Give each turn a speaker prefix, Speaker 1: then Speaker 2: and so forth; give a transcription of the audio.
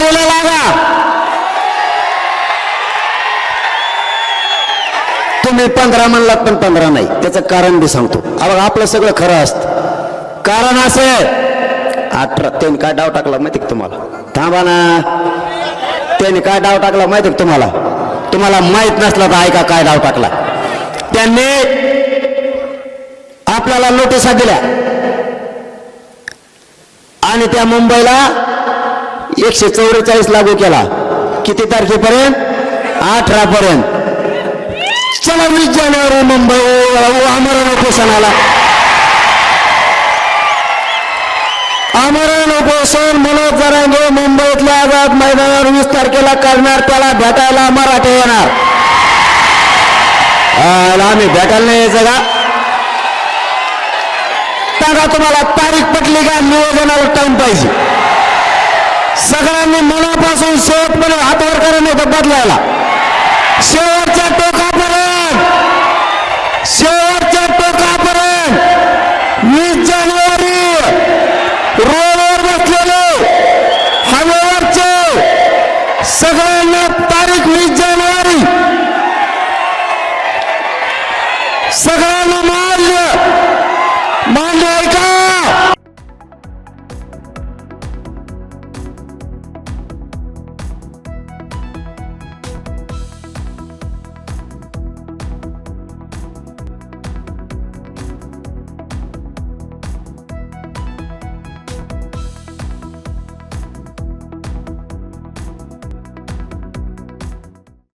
Speaker 1: तयारीला लागा तुम्ही पंधरा म्हणलात पण पंधरा नाही. त्याचं कारण बी सांगतो. अबघ आपलं सगळं खरं असतं. कारण असं अठरा त्यांनी काय डाव टाकला माहिती तुम्हाला? थांबा ना. त्यांनी काय डाव टाकला माहिती तुम्हाला? तुम्हाला माहीत नसला तर ऐका काय डाव टाकला. त्यांनी आपल्याला नोटिसा दिल्या. आणि त्या मुंबईला एकशे चौवेचाळीस लागू केला. किती तारखेपर्यंत? अठरा पर्यंत चला वीस जानेवारी मुंबई आमरण उपोषणाला. आमरण उपोषण मनोज जरांगे मुंबईतल्या आझाद मैदानावर वीस तारखेला करणार त्याला भेटायला मराठे येणार. आम्ही भेटायला नाही यायचं का? सांगा तुम्हाला तारीख पटली का? नियोजनाला टाइम पाहिजे. सगळ्यांनी मनापासून शेवटपणे हातवर करा नाही बदलायला. शेवटच्या टोकापर्यंत. शेवटच्या टोकापर्यंत. वीस जानेवारी. रोडवर बसलेले हवेवरचे सगळ्यांना तारीख वीस